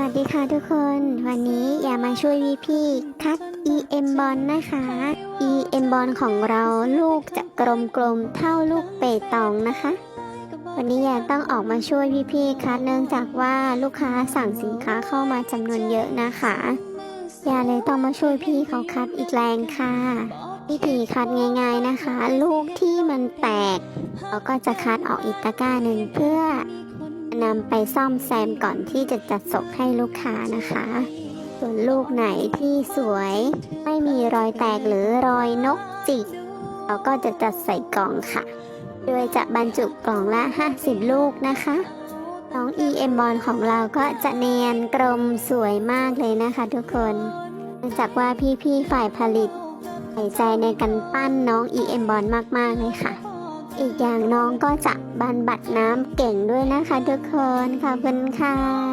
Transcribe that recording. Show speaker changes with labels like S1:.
S1: วัสดีค่ะทุกคน วันนี้อย่ามาช่วยพี่พี่คัด EM บอลนะคะ EM บอลของเราลูกจะกลมๆเท่าลูกเปตองนะคะ วันนี้อย่าต้องออกมาช่วยพี่พี่ๆคัดเนื่องจากว่าลูกค้าสั่งสินค้าเข้ามาจำนวนเยอะนะคะอย่าเลยต้องมาช่วยพี่เขาคัดอีกแรงค่ะวิธีคัดง่าย ๆนะคะ ลูกที่มันแตกเราก็จะคัดออกอีกตะกร้าหนึ่งเพื่อ นำไปซ่อมแซมก่อนที่จะจัดส่งให้ลูกค้านะคะ ส่วนลูกไหนที่สวยไม่มีรอยแตกหรือรอยนกจิกเราก็จะจัดใส่กล่องค่ะ โดยจะบรรจุกล่องละ 50 ลูกนะคะน้อง EM บอลของเราก็จะเนียนกลมสวยมากเลยนะคะทุกคนเนื่องจากว่าพี่ๆฝ่ายผลิตใส่ใจในการปั้นน้อง EM บอลมากๆเลยค่ะ อีกอย่างน้องก็จะบันบัดน้ำเก่งด้วยนะคะทุกคนขอบคุณค่ะ